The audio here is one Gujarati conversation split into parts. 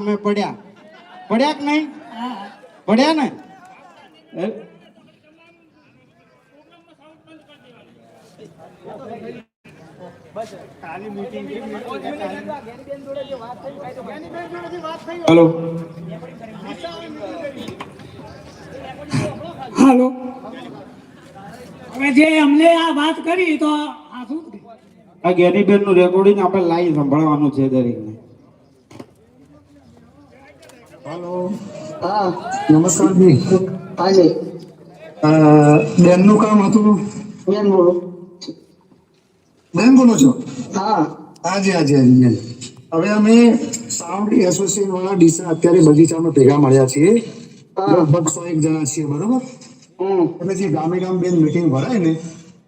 અમે પડ્યા. પડ્યા કે નહીં? પડ્યા ને? હાલો. હવે જે અમને આ વાત કરી તો આ શું? આ ગેરીબેનનું રેકોર્ડિંગ આપણે લાઈવ સંભળાવવાનું છે દરેકને હલો હા નમસ્કાર જી. હાજી બેનનું કામ હતું? બેન બોલો. બેન બોલો છો? હા. હાજી હાજી હાજી બેન. હવે અમે સાઉન્ડ એસોસિએશન વાળા ડીસા અત્યારે બગીચામાં ભેગા મળ્યા છીએ. હા. લગભગ સો એક જણા છીએ બરોબર? એટલે જે ગામે ગામ બેન મીટિંગ ભરાય ને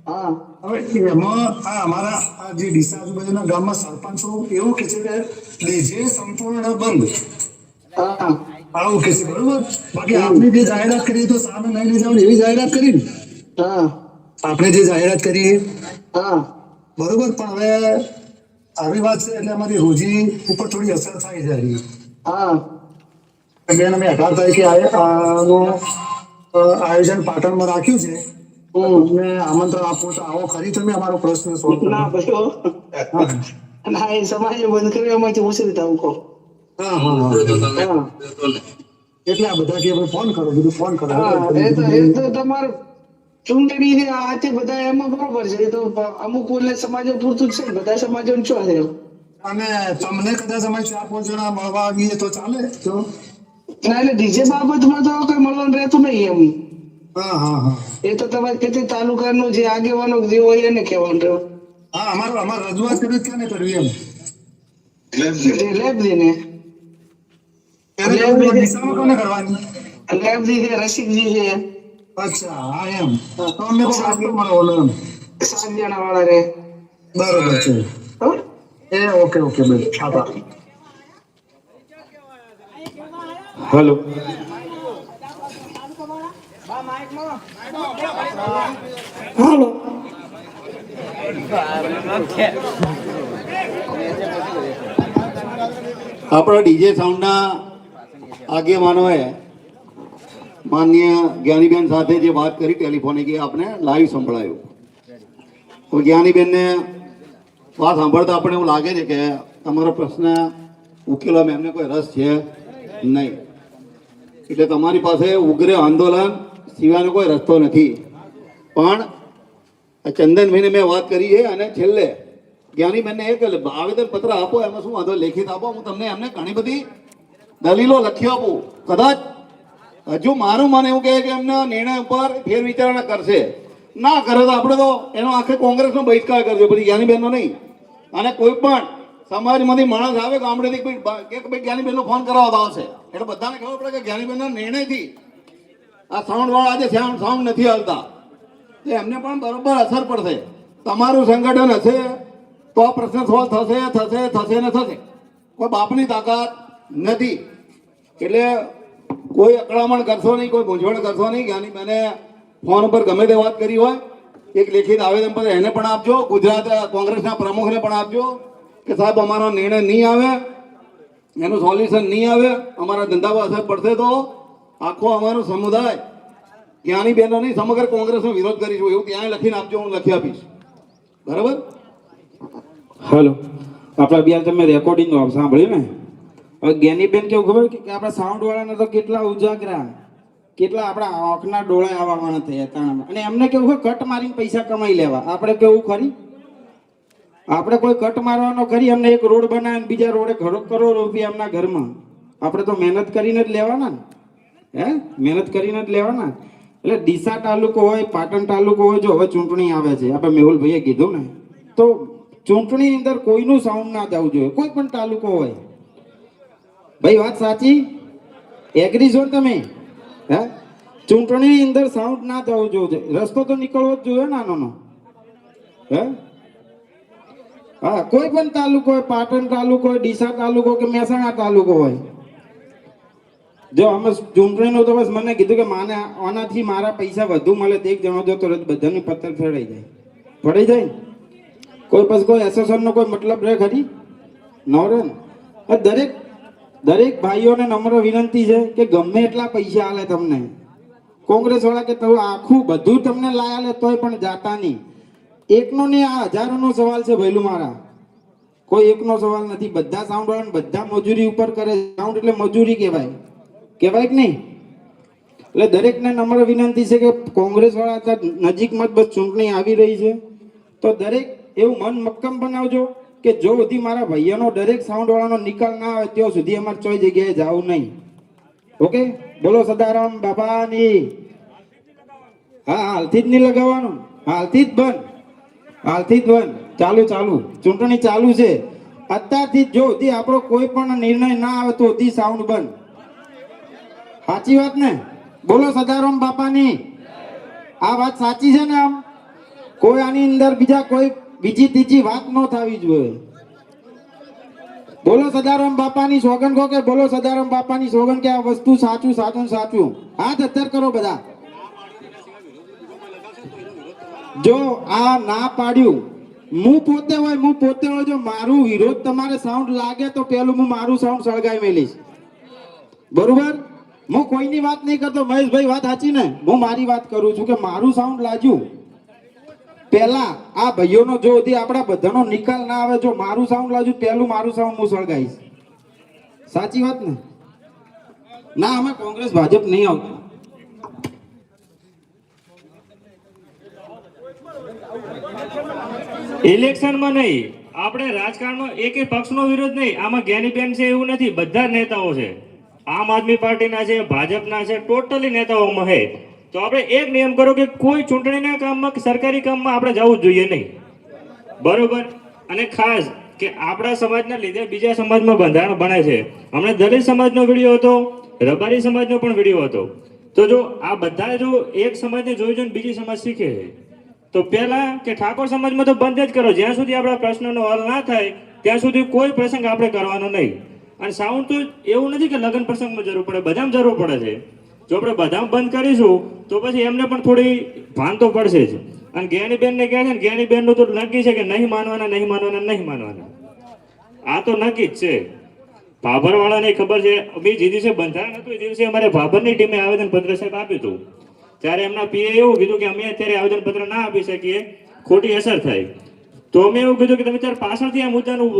હા. હવે એમાં આ અમારા આ જે ડીસા આજુબાજુના ગામમાં સરપંચો એવું કે છે કે જે સંપૂર્ણ બંધ. હા. આવું કે બરોબર? બાકી આપણે જે જાહેરાત કરી તો સામે નહીં લઈ જવાની એવી જાહેરાત કરી ને? હા. આપણે જે જાહેરાત કરી હા. બરોબર પણ હવે આવી વાત છે એટલે અમારી રોજી ઉપર થોડી અસર થાય છે હા. બેન અમે અઢાર તારીખે આયોજન પાટણમાં રાખ્યું છે. તમને આમંત્રણ આપવું તો આવો ખરી તમે અમારો પ્રશ્ન સોલ્વ ના ના એ સમાજ બંધ કર્યો એમાંથી હું રીતે આવું કહું? એટલે આ બધા કે ફોન કરો બીજું ફોન કરો. હા એ તો એ તમારે ચૂંટણી ને આ તે બધા એમાં બરોબર છે. તો અમુક એટલે સમાજો પૂરતું જ છે ને. બધા સમાજો ને શું છે અને તમને કદાચ અમારી ચાર પાંચ જણા મળવા આવીએ તો ચાલે? તો ના એટલે ડીજે બાબતમાં તો કઈ મળવાનું રહેતું નહીં એમ. હા હા હા. એ તો તમારે કેટલી તાલુકાનું જે આગેવાનો જે હોય એને કહેવાનું રહ્યું. હા અમારું અમારે રજૂઆત કરી ક્યાં કરવી એમ? લેબ દીને. ત્યારે કરવી દિશામાં કોને કરવાની? લેબ દી છે રસિકજી છે. અચ્છા હા એમ. તો અમને કોઈ રસ્તો મળે ઓલો એમ. સાત જણા વાળા રે. બરોબર છે. એ ઓકે ઓકે બેન. આભાર હલો. હાલો. આપણા ડીજે સાઉન્ડના આગેવાનોએ માન્ય જ્ઞાનીબેન સાથે જે વાત કરી ટેલિફોનિક, એ આપણે લાઈવ સંભળાયું. તો જ્ઞાનીબેનને વાત સાંભળતા આપણે એવું લાગે છે કે તમારો પ્રશ્ન ઉકેલવામાં એમને કોઈ રસ છે નહીં. એટલે તમારી પાસે ઉગ્ર આંદોલન સિવાયનો કોઈ રસ્તો નથી. પણ ચંદનભાઈને મેં વાત કરી છે અને છેલ્લે જ્ઞાનીબેનને એક આવેદન પત્ર આપો, એમાં શું વાંધો? લેખિત આપો. હું તમને એમને ઘણી બધી દલીલો લખી આપું. કદાચ હજુ મારું મને એવું કહે કે એમના નિર્ણય ઉપર ફેરવિચારણા કરશે. ના કરે તો આપણે તો એનો આખે કોંગ્રેસનો બહિષ્કાર કરજો પછી જ્ઞાનીબેનનો નહીં. અને કોઈ પણ સમાજમાંથી માણસ આવે ગામડેથી કોઈ કે ભાઈ જ્ઞાનીબેનનો ફોન કરાવવા આવશે. એટલે બધાને ખબર પડે કે જ્ઞાનીબેનના નિર્ણયથી આ સાઉન્ડવાળા આજે સાઉન્ડ સાઉન્ડ નથી આવતા તો એમને પણ બરોબર અસર પડશે. તમારું સંગઠન હશે તો આ પ્રશ્ન સોલ્વ થશે થશે થશે ને થશે. કોઈ બાપની તાકાત નથી. એટલે કોઈ અકળામણ કરશો નહીં, કોઈ મૂંઝવણ કરશો નહીં જ્ઞાની મેં ફોન ઉપર ગમે તે વાત કરી હોય, એક લેખિત આવેદન પત્ર એને પણ આપજો, ગુજરાત કોંગ્રેસના પ્રમુખને પણ આપજો, કે સાહેબ, અમારો નિર્ણય નહીં આવે, એનું સોલ્યુશન નહીં આવે, અમારા ધંધા અસર પડશે તો આખો અમારો સમુદાય બહેનો નહીં સમગ્ર કોંગ્રેસનો વિરોધ કરીશું, એવું ત્યાં લખીને આપજો, હું લખી આપીશ. બરાબર? હલો. આપણા બિહાર તમે રેકોર્ડિંગ સાંભળ્યું ને? હવે જ્ઞાનીબેન કેવું ખબર કે આપણા સાઉન્ડ વાળાને તો કેટલા ઉજાગરા, કેટલા આપણા આંખના ડોળા આવવાના થયા તાણામાં અને એમને કેવું હોય કટ મારીને પૈસા કમાઈ લેવા. આપણે કેવું ખરી? આપણે કોઈ કટ મારવાનો ખરી? અમને એક રોડ બનાવીને બીજા રોડે ઘરો, કરોડ રૂપિયા એમના ઘરમાં. આપણે તો મહેનત કરીને જ લેવાના હે? મહેનત કરીને જ લેવાના. એટલે ડીસા તાલુકો હોય, પાટણ તાલુકો હોય, જો હવે ચૂંટણી આવે છે. આપણે મેહુલભાઈએ કીધું ને. તો ચૂંટણીની અંદર કોઈનું સાઉન્ડ ના જવું જોઈએ. કોઈ પણ તાલુકો હોય. ભાઈ, વાત સાચી? એગ્રી છો તમે? હે? ચૂંટણીની અંદર સાઉન્ડ ના જવું જોઈએ. રસ્તો તો નીકળવો જ જોઈએ નાનો હે? હા, કોઈ પણ તાલુકો હોય, પાટણ તાલુકો હોય, ડીસા તાલુકો કે મહેસાણા તાલુકો હોય. જો, અમે ચૂંટણીનું તો બસ મને કીધું કે માને આનાથી મારા પૈસા વધુ મળે તો એક જણો જો તો બધાની પથ્થર ફેરાઈ જાય. પડી જાય? કોઈ પછી કોઈ એસોસિએશનનો કોઈ મતલબ રહે ખરી? ન રહે ને? દરેક દરેક ભાઈઓને નમ્ર વિનંતી છે કે ગમે એટલા પૈસા આલે તમને. કોંગ્રેસ વાળા કે તમે આખું બધું તમને લાયા લે તોય પણ જાતા નહીં. એકનો ને આ હજારોનો સવાલ છે ભૈલું મારા. કોઈ એકનો સવાલ નથી. બધા સાઉન્ડ વાળા બધા મજૂરી ઉપર કરે સાઉન્ડ એટલે મજૂરી કહેવાય. કહેવાય કે નહીં? એટલે દરેકને નમ્ર વિનંતી છે કે કોંગ્રેસ વાળા નજીકમાં જ બસ ચૂંટણી આવી રહી છે. તો દરેક એવું મન મક્કમ બનાવજો. કે જો સુધી મારા ભાઈઓનો દરેક સાઉન્ડ વાળાનો નિકાલ ના આવે ત્યાં સુધી અમારે ચોઈ જગ્યાએ જવું નહીં. ઓકે? બોલો સદારામ બાપાની. હા, હાલથી જ નહીં લગાવવાનું? હાલથી જ બંધ. હાલથી જ બંધ. ચાલુ ચાલુ. ચૂંટણી ચાલુ છે. અત્યારથી જો સુધી આપણો કોઈ પણ નિર્ણય ના આવે તો સુધી સાઉન્ડ બંધ. સાચી વાત ને? બોલો સદારામ બાપાની. આ વાત સાચી છે ને આમ? કોઈ આની અંદર બીજા કોઈ બીજી ત્રીજી વાત ન થવી જોઈએ બોલો સદારામ બાપાની સોગન કહો કે બોલો સદારામ બાપાની સોગન કે આ વસ્તુ સાચું સાચું સાચું. હાથ અત્યાર કરો બધા. જો આ ના પાડ્યું હું પોતે હોય હું પોતે હોય જો મારું વિરોધ તમારે સાઉન્ડ લાગે તો પેલું હું મારું સાઉન્ડ સળગાવી મેલીશ. બરોબર? હું કોઈની વાત નહીં કરતો. મહેશભાઈ વાત સાચી ને? હું મારી વાત કરું છું કે મારું સાઉન્ડ લાજ્યું પહેલા આ ભાઈઓનો જો સુધી આપણા બધાનો નિકાલ ના આવે, જો મારું સાઉન્ડ લાજુ પહેલું મારું સાઉન્ડ હું સળગાઈશ સાચી વાત ને? ના અમે કોંગ્રેસ, ભાજપ નહીં આવતું. ઇલેક્શનમાં નહીં, આપણે રાજકારણમાં એક પક્ષનો વિરોધ નહીં. આમાં જ્ઞાનીબેન છે એવું નથી, બધા નેતાઓ છે. આમ આદમી પાર્ટીના છે, ભાજપના છે, ટોટલી નેતાઓમાં છે. તો આપણે એક નિયમ કરો કે કોઈ ચૂંટણીના કામમાં સરકારી કામમાં આપણે જવું જોઈએ નહીં. બરોબર? અને ખાસ કે આપણા સમાજના લીધે બીજા સમાજમાં બંધારણ બને છે. હમણાં દલિત સમાજનો વીડિયો હતો, રબારી સમાજનો પણ વીડિયો હતો. તો જો આ બધા જો એક સમાજને જોઈ જોઈને બીજી સમાજ શીખે છે. તો પહેલા કે ઠાકોર સમાજમાં તો બંધ જ કરો. જ્યાં સુધી આપણા પ્રશ્નનો હલ ના થાય, ત્યાં સુધી કોઈ પ્રસંગ આપણે કરવાનો નહીં. અને સાઉન્ડ તો એવું નથી કે લગ્ન પ્રસંગમાં જરૂર પડે, બધામાં જરૂર પડે છે. જો આપણે બધામાં બંધ કરીશું, તો પછી એમને પણ થોડી ભાન તો પડશે જ. અને જ્ઞાનીબેન ને કહે છે ને જ્ઞાનીબેનનું તો નક્કી છે કે નહીં માનવાના નહીં માનવાના નહીં માનવાના. આ તો નક્કી જ છે. ભાભર વાળાને ખબર છે, અમે જે દિવસે બંધારણ હતું, એ દિવસે અમારે ભાભરની ટીમે આવેદન પત્ર સાહેબ આપ્યું હતું. ત્યારે એમના પીએ એવું કીધું કે અમે અત્યારે આવેદન પત્ર ના આપી શકીએ, ખોટી અસર થાય. તો અમે એવું કીધું કે તમે ત્યારે પાછળથી આ મુદ્દાનું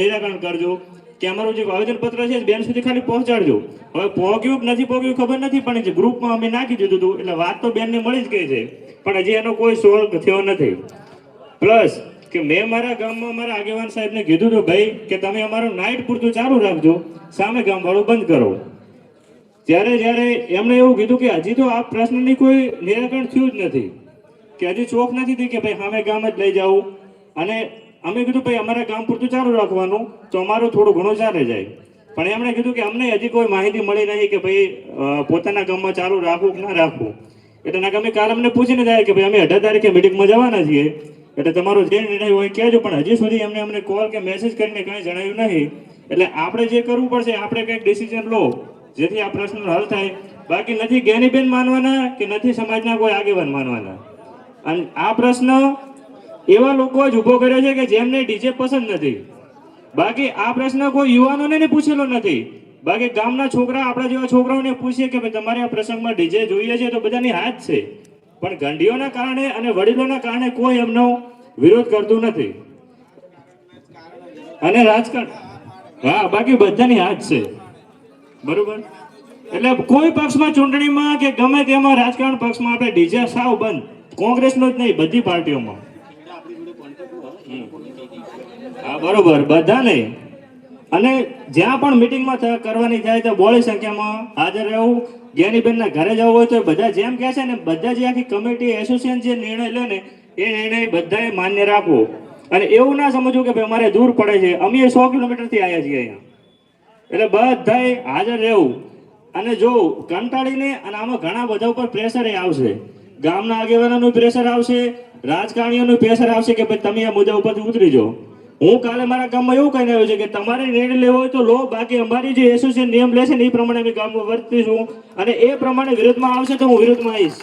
નિરાકરણ કરજો. કે અમારું જે આવેદન પત્ર છે બેન સુધી ખાલી પહોંચાડજો. હવે પહોંચ્યું નથી પહોંચ્યું ખબર નથી, પણ જે ગ્રુપમાં અમે નાખી દીધું હતું, એટલે વાત તો બેનને મળી જ ગઈ છે. પણ હજી એનો કોઈ સોલ્વ થયો નથી. પ્લસ કે મેં મારા ગામમાં મારા આગેવાન સાહેબને કીધું હતું, ભાઈ, કે તમે અમારું નાઇટ પૂરતું ચાલુ રાખજો, સામે ગામવાળું બંધ કરો. ત્યારે જ્યારે એમણે એવું કીધું કે હજી તો આ પ્રશ્નની કોઈ નિરાકરણ થયું જ નથી, કે હજી ચોક નથી થઈ કે ભાઈ સામે ગામ જ લઈ જાઉં. અને અમે કીધું, ભાઈ, અમારા ગામ પૂરતું ચાલુ રાખવાનું. તો અમારું થોડું ઘણું ચાલે જાય. પણ એમણે કીધું કે, અમને હજી કોઈ માહિતી મળી નહીં કે, ભાઈ પોતાના ગામમાં ચાલુ રાખવું કે ના રાખવું. એટલે ના અમે કાલ અમને પૂછીને જાય કે, ભાઈ, અમે અઢાર તારીખે મિટિંગમાં જવાના છીએ. એટલે તમારો જે નિર્ણય હોય કહેજો. પણ હજી સુધી એમને અમને કોલ કે મેસેજ કરીને કાંઈ જણાવ્યું નહીં. એટલે આપણે જે કરવું પડશે, આપણે કંઈક ડિસિઝન લો. જેથી આ પ્રશ્નનો હલ થાય. બાકી નથી જ્ઞાનીબેન માનવાના કે નથી સમાજના કોઈ આગેવાન માનવાના? અને આ પ્રશ્ન એવા લોકો જ ઊભો કર્યો છે કે જેમને ડીજે પસંદ નથી. બાકી આ પ્રશ્ન કોઈ યુવાનોને પૂછેલો નથી. બાકી ગામના છોકરા આપણા જેવા છોકરાઓને પૂછીએ કે ભાઈ તમારે આ પ્રસંગમાં ડીજે જોઈએ છે તો બધાની હાથ છે. પણ ગંડીઓના કારણે અને વડીલોના કારણે કોઈ એમનો વિરોધ કરતું નથી. અને રાજકારણ. હા, બાકી બધાની હાથ છે. બરોબર? એટલે કોઈ પક્ષમાં ચૂંટણીમાં કે ગમે તેમાં રાજકારણ પક્ષમાં આપણે ડીજે સાવ બંધ. કોંગ્રેસનો જ નહીં, બધી પાર્ટીઓમાં હા બરોબર બધા નહીં અને જ્યાં પણ મિટિંગમાં કરવાની થાય તો બોળી સંખ્યામાં હાજર રહેવું જ્ઞાનીબેનના ઘરે જવું હોય તો બધા જેમ કહે છે ને, બધા જે આખી કમિટી એસોસિએશન જે નિર્ણય લે ને, એ નિર્ણય બધાએ માન્ય રાખવો. અને એવું ના સમજવું કે ભાઈ અમારે દૂર પડે છે. અમે સો કિલોમીટરથી આવ્યા છીએ અહીંયા. એટલે બધાએ હાજર રહેવું. અને જો કંટાળીને, અને આમાં ઘણા બધા ઉપર પ્રેશર આવશે. ગામના આગેવાનોનું પ્રેશર આવશે, રાજકારણીઓનું પ્રેશર આવશે કે ભાઈ તમે આ મુદ્દા ઉપરથી ઉતરી જાઓ. હું કાલે મારા ગામમાં એવું કહીને આવ્યો છે કે તમારે નિર્ણય લેવો હોય તો લો, બાકી અમારી જે એસોસિએશન નિયમ લેશે ને એ પ્રમાણે અમે ગામમાં વર્તીશું અને એ પ્રમાણે વિરોધમાં આવશે તો હું વિરોધમાં આવીશ.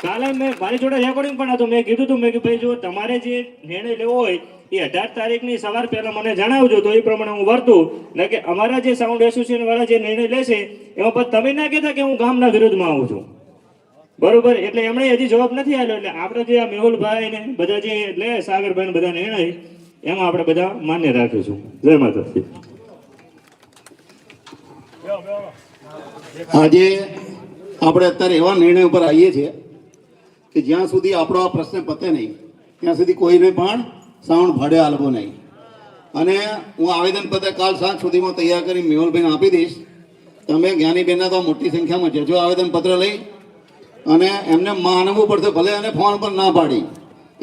કાલે મેં મારી જોડે રેકોર્ડિંગ પણ હતું, મેં કીધું હતું, મેં કે ભાઈ જો તમારે જે નિર્ણય લેવો હોય એ અઢાર તારીખની સવાર પહેલાં મને જણાવજો તો એ પ્રમાણે હું વર્તું. ને કે અમારા જે સાઉન્ડ એસોસિએશન વાળા જે નિર્ણય લેશે એમાં પણ તમે ના કહેતા કે હું ગામના વિરુદ્ધમાં આવું છું. બરોબર? એટલે એમણે હજી જવાબ નથી આવ્યો એટલે આપણે જે આ મેહુલભાઈ ને બધા જે લે સાગરભાઈ ને બધા નિર્ણય એમાં આપણે બધા માન્ય રાખીશું. જય માતાજી. આજે આપણે અત્યારે એવા નિર્ણય ઉપર આવીએ છીએ કે જ્યાં સુધી આપણો આ પ્રશ્ન પતે નહીં, ત્યાં સુધી કોઈને પણ સાઉન્ડ ભાડે આલવો નહીં. અને હું આવેદનપત્ર કાલ સાંજ સુધીમાં તૈયાર કરી મેહુલભાઈને આપી દઈશ. તમે જ્ઞાનીબેનના તો મોટી સંખ્યામાં જજો આવેદનપત્ર લઈ અને એમને માનવું પડશે ભલે એને ફોન પર ના પાડી.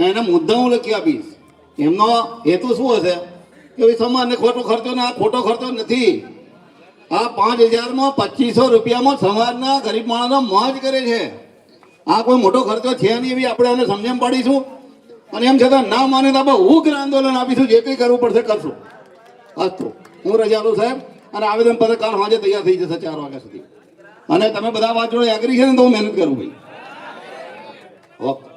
એને મુદ્દા હું લખી આપીશ. એમનો હેતુ શું હશે? કે ભાઈ સમાજને ખોટો ખર્ચો ના ખોટો ખર્ચો નથી. આ પાંચ હજારમાં પચીસો રૂપિયામાં સમાજના ગરીબ માણસનો મોજ કરે છે. આ કોઈ મોટો ખર્ચો છે નહીં એવી આપણે એને સમજણ પાડીશું. અને એમ છતાં ના માને તો આપણે ઉગ્ર આંદોલન આપીશું, જે કંઈ કરવું પડશે કરશું. અસ્તુ હું રજા લઉં સાહેબ, અને આવેદન પત્ર કાલ સાંજે તૈયાર થઈ જશે ચાર વાગ્યા સુધી. અને તમે બધા વાત જોડે એગ્રી છે ને તો હું મહેનત કરું ભાઈ. ઓકે.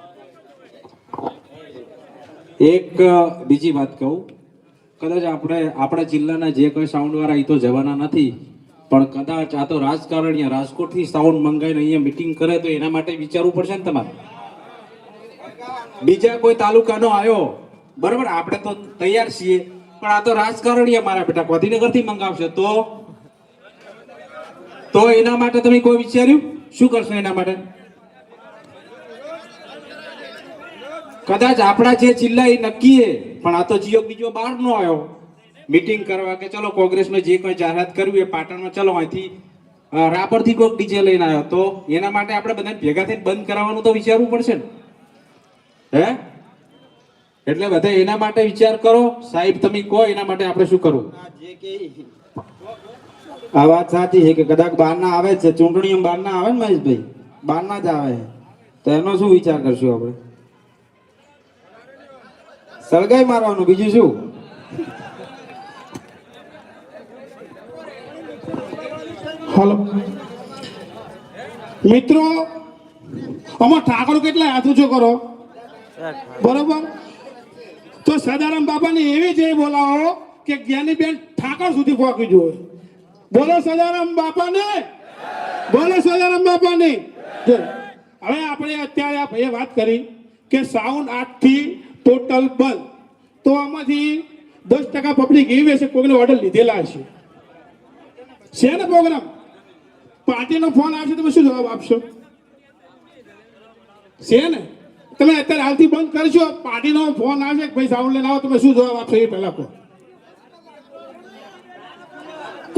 એક, બીજી વાત કહું. કદાચ આપણે, આપણા જિલ્લાના જે કોઈ સાઉન્ડ વાળા એ તો જવાના નથી, પણ કદાચ આ તો રાજકારણીય રાજકોટથી સાઉન્ડ મંગાવીને અહીંયા મિટિંગ કરે તો એના માટે વિચારવું પડશે ને તમારે? બીજા કોઈ તાલુકાનો આવ્યો, બરોબર? આપણે તો તૈયાર છીએ, પણ આ તો રાજકારણીય મારા બેટા ગાંધીનગરથી મંગાવશે, તો? તો એના માટે તમે કોઈ વિચાર્યું? શું કરશો એના માટે? કદાચ આપણા જે જિલ્લા એ નક્કી પણ આ તો જીઓ બીજો બહાર નો આવ્યો. મીટિંગ કરવા કે ચલો કોંગ્રેસને જે કોઈ જાહેરાત કરવી એ પાટણમાં, ચલો અહીંથી રાપરથી કોઈક ડીજે લઈને આવ્યો. તો એના માટે આપણે બધાને ભેગા થઈને બંધ કરાવવાનું તો વિચારવું પડશે ને. હે? એટલે બધા એના માટે વિચાર કરો. સાહેબ, તમે કહો એના માટે આપણે શું કરવું? આ વાત સાચી છે કે કદાચ બહારના આવે છે. ચૂંટણીઓ બહારના આવે ને મહેશભાઈ. બહારના જ આવે. તો એનો શું વિચાર કરશું આપણે? સળગાઈ મારવાનું, બીજું શું? હલો. મિત્રો અમાર ઠાકોર કેટલા હાથ ઊંચો કરો? બરોબર? તો સદારામ બાપાને એવી જય બોલાવો કે જ્ઞાનીબેન ઠાકોર સુધી પહોંચી જોઈએ. બોલો સદારામ બાપાને. બોલો સદારામ બાપાને. હવે આપણે અત્યારે આ વાત કરી કે સાઉન્ડ આઠથી ટોટલ બંધ તો આમાંથી દસ ટકા પબ્લિક એવી હશે કોઈને ઓર્ડર લીધેલા હશે. છે ને પ્રોગ્રામ પાર્ટીનો ફોન આવશે તમે શું જવાબ આપશો? છે ને? તમે અત્યારે હાલથી બંધ કરશો પાર્ટીનો ફોન આવશે ભાઈ સાઉન્ડ લઈને આવો, તમે શું જવાબ આપશો એ પહેલા કહો.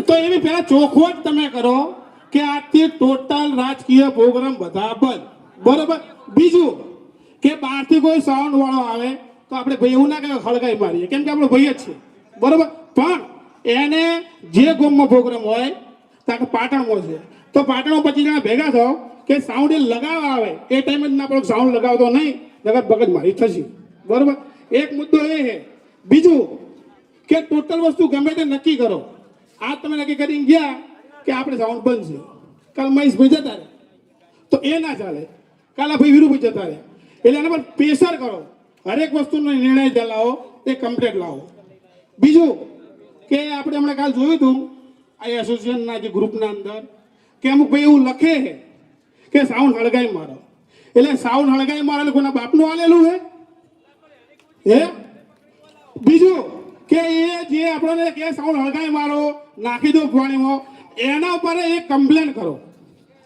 તો એવી પહેલા ચોખ્ખો જ તમે કરો કે આજથી ટોટલ રાજકીય પ્રોગ્રામ બધા બંધ. બરોબર? બીજું કે બહારથી કોઈ સાઉન્ડ વાળો આવે તો આપણે ભાઈ એવું ના કે હળગાઈ મારીએ. કેમ કે આપણો ભાઈ જ છે. બરોબર? પણ એને જે ગોમમાં પ્રોગ્રામ હોય ત્યાં પાટણમાં છે. તો પાટણમાં પછી જણા ભેગા થાવ કે સાઉન્ડ એ લગાવવા આવે. એ ટાઈમે જ ના પડો સાઉન્ડ લગાવતો નહીં નગર બગજ મારી થશે. બરોબર? એક મુદ્દો એ છે. બીજું કે ટોટલ વસ્તુ ગમે તે નક્કી કરો. આ તમે નક્કી કરીને ગયા કે આપણે સાઉન્ડ બંધ છે. કાલ મહેશભાઈ જતા રહે. તો એ ના ચાલે. કાલે ભાઈ વિરુભાઈ જતા રહે. એટલે એના પર પ્રેશર કરો. હરેક વસ્તુનો નિર્ણય જ લાવો, એ કમ્પ્લેટ લાવો. બીજું કે આપણે હમણાં કાલ જોયું હતું, આ એસોસિએશનના જે ગ્રુપના અંદર, કે અમુક ભાઈ એવું લખે કે સાઉન્ડ હળગાઈ મારો. એટલે સાઉન્ડ હળગાઈ મારો કોના બાપનું આલેલું છે? હે? બીજું કે એ જે આપણને કે સાઉન્ડ હળગાઈ મારો, નાખી દો પાણીમાં એના ઉપર એ કમ્પ્લેન કરો.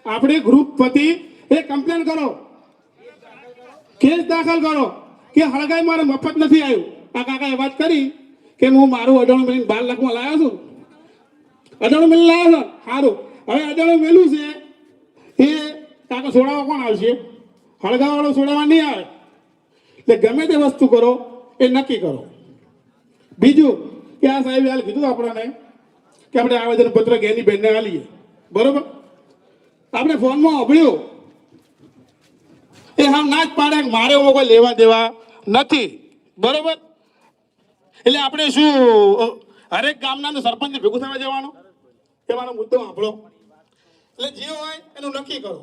આપણે ગ્રુપ વતી એ કમ્પ્લેન કરો. કેસ દાખલ કરો? કે હળગાઈ મારે મફત નથી આવ્યું. આ કાકાએ વાત કરી કે હું મારું અડાણું મિલીને બાર લાખમાં લાવ્યો છું. અડાણું મિલ લાવ્યો છો? સારું. હવે અડાણું મેલું છે. એ કાકા છોડાવવા કોણ આવશે? હળગાવાળો છોડાવવા નહીં આવે. એટલે ગમે તે વસ્તુ કરો, એ નક્કી કરો. બીજું કે આ સાહેબે હાલ કીધું આપણને કે આપણે આવેદન પત્ર ગેની બેનને આલીએ. બરોબર? આપણે ફોનમાં સાંભળ્યું એ હા ના જ પાડે મારે એવો કોઈ લેવા દેવા નથી. બરોબર? એટલે આપણે શું હરેક ગામના સરપંચ ભેગું થવા જવાનું? એ મારો મુદ્દો આપણો એટલે જે હોય એનું નક્કી કરો.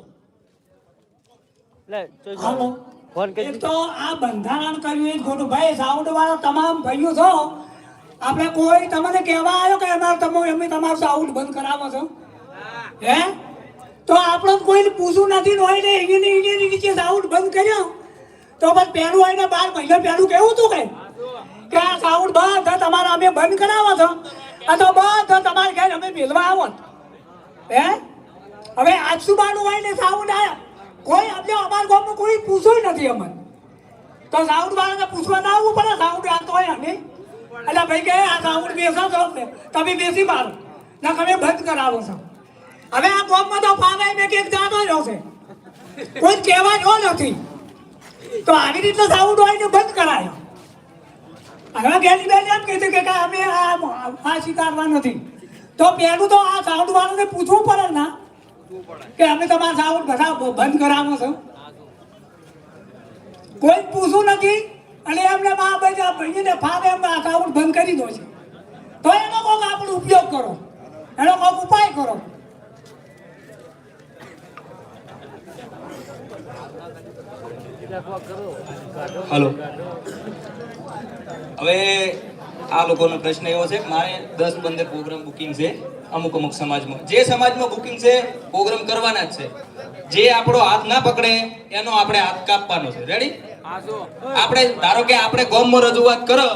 એક તો આ બંધારણ કર્યું એ જ ખોટું. ભાઈ સાઉન્ડ વાળા તમામ ભાઈઓ છો. આપણે કોઈ તમને કહેવા આવ્યો કે અમારે તમે અમે તમારું સાઉન્ડ બંધ કરાવો છો? હે? તો આપણે કોઈને પૂછવું નથી, હોય ને ઇન્ડિયન ઇન્ડિયન નીચે સાઉન્ડ બંધ કર્યો. તો બસ પહેલું હોય ને બાર મહિના પહેલું કેવું હતું કે? કે આ સાઉન્ડ બધા, તમારા અમે બંધ કરાવો છો. તો બધા, તમારે ઘેર અમે મેળવા આવો. હે? હવે આજ સુબાનું હોય ને સાઉન્ડ આવ્યા કોઈ અમને અમારા ગામમાં કોઈ પૂછ્યું નથી અમને. તો સાઉન્ડ વાળાને પૂછવા ના આવવું પડે સાઉન્ડ આવતો હોય અમે એટલે ભાઈ કે, આ સાઉન્ડ બેસો છો તમે બેસી મારો. ના, તમે બંધ કરાવો છો. હવે આ ગામમાં તો ફાવે મેં કે જાતો રહ્યો છે કોઈ કહેવા જો નથી. તો આવી રીતે સાઉન્ડ હોય ને બંધ કરાયો. હવે ગેલી બેન એમ કીધું કે અમે આ આ સ્વીકારવા નથી. તો પહેલું તો આ સાઉન્ડ વાળાને પૂછવું પડે ના કે અમે તમારા સાઉન્ડ બધા બંધ કરાવો છો. કોઈ પૂછવું નથી. અને એમને મા બધા ભાઈને ફાવે એમ આ સાઉન્ડ બંધ કરી દો છે. તો એનો કોઈક આપણે ઉપયોગ કરો. એનો કોઈક ઉપાય કરો. હલો. હવે આ લોકોનો પ્રશ્ન એવો છે, મારે દસ પંદર પ્રોગ્રામ બુકિંગ છે, અમુક અમુક સમાજમાં. જે સમાજમાં બુકિંગ છે પ્રોગ્રામ કરવાના જ છે. જે આપણો હાથ ના પકડે, એનો આપણે હાથ કાપવાનો છે. રેડી આપણે, ધારો કે આપણે ગોમમાં રજૂઆત કરો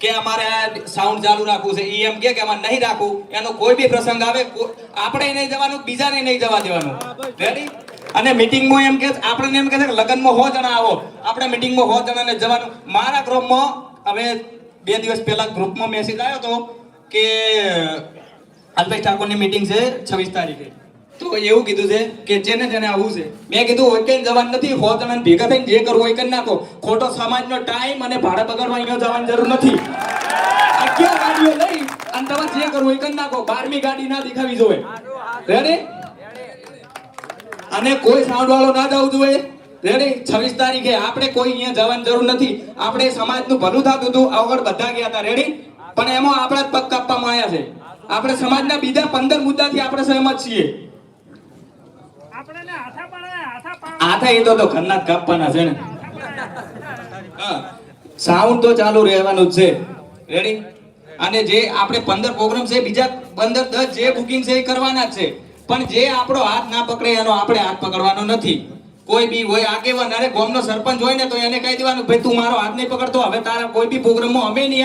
કે અમારે સાઉન્ડ ચાલુ રાખવું છે, ઈ એમ કે અમારે નહીં રાખવું, એનો કોઈ બી પ્રસંગ આવે આપણે નહીં જવાનું, બીજાને નહીં જવા દેવાનું. રેડી અને મીટિંગમાં એમ કે આપણને એમ કે છે કે લગ્નમાં હો જણા આવો. આપણે મીટિંગમાં હો જણાને જવાનું. મારા ગ્રુપમાં હવે બે દિવસ પહેલા ગ્રુપમાં મેસેજ આવ્યો હતો કે અલ્પેશ ઠાકોરની મીટિંગ છે છવ્વીસ તારીખે. તો એવું કીધું છે કે જેને જેને આવું છે. મેં કીધું હોય કઈ જવાનું નથી. હો જણાને ભેગા થઈને જે કરવું હોય એ કરી નાખો. ખોટો સમાજનો ટાઈમ અને ભાડા બગાડવા અહીંયા જવાની જરૂર નથી. અગિયાર ગાડીઓ લઈ? અને તમારે જે કરવું હોય એ કરી નાખો. બારમી ગાડી ના દેખાવી જોઈએ. રેડી? અને કોઈ સાઉન્ડ વાળો ના જવું જોઈએ રેડી છવ્વીસ તારીખે આપણે કોઈ અહીંયા જવાની જરૂર નથી. આપણે સમાજનું ભલું થતું હતું. આગળ બધા ગયા હતા. રેડી પણ એમાં આપણા પગ કાપવામાં આવ્યા છે. આપણે સમાજના બીજા પંદર મુદ્દાથી આપણે સહમત છીએ. હાથા એ તો તો ઘરના કાપવાના છે ને. સાઉન્ડ તો ચાલુ રહેવાનું જ છે. રેડી અને જે આપણે પંદર પ્રોગ્રામ છે બીજા પંદર દસ જે બુકિંગ છે એ કરવાના જ છે. પણ જે આપણો હાથ ના પકડે એનો આપણે હાથ પકડવાનો નથી. કોઈ બી હોય આગેવાન, અરે ગોમનો સરપંચ હોય ને તો એને કહી દેવાનું, ભાઈ, તું મારો હાથ નહીં પકડતો, હવે તારા કોઈ બી પ્રોગ્રામમાં અમે નહીં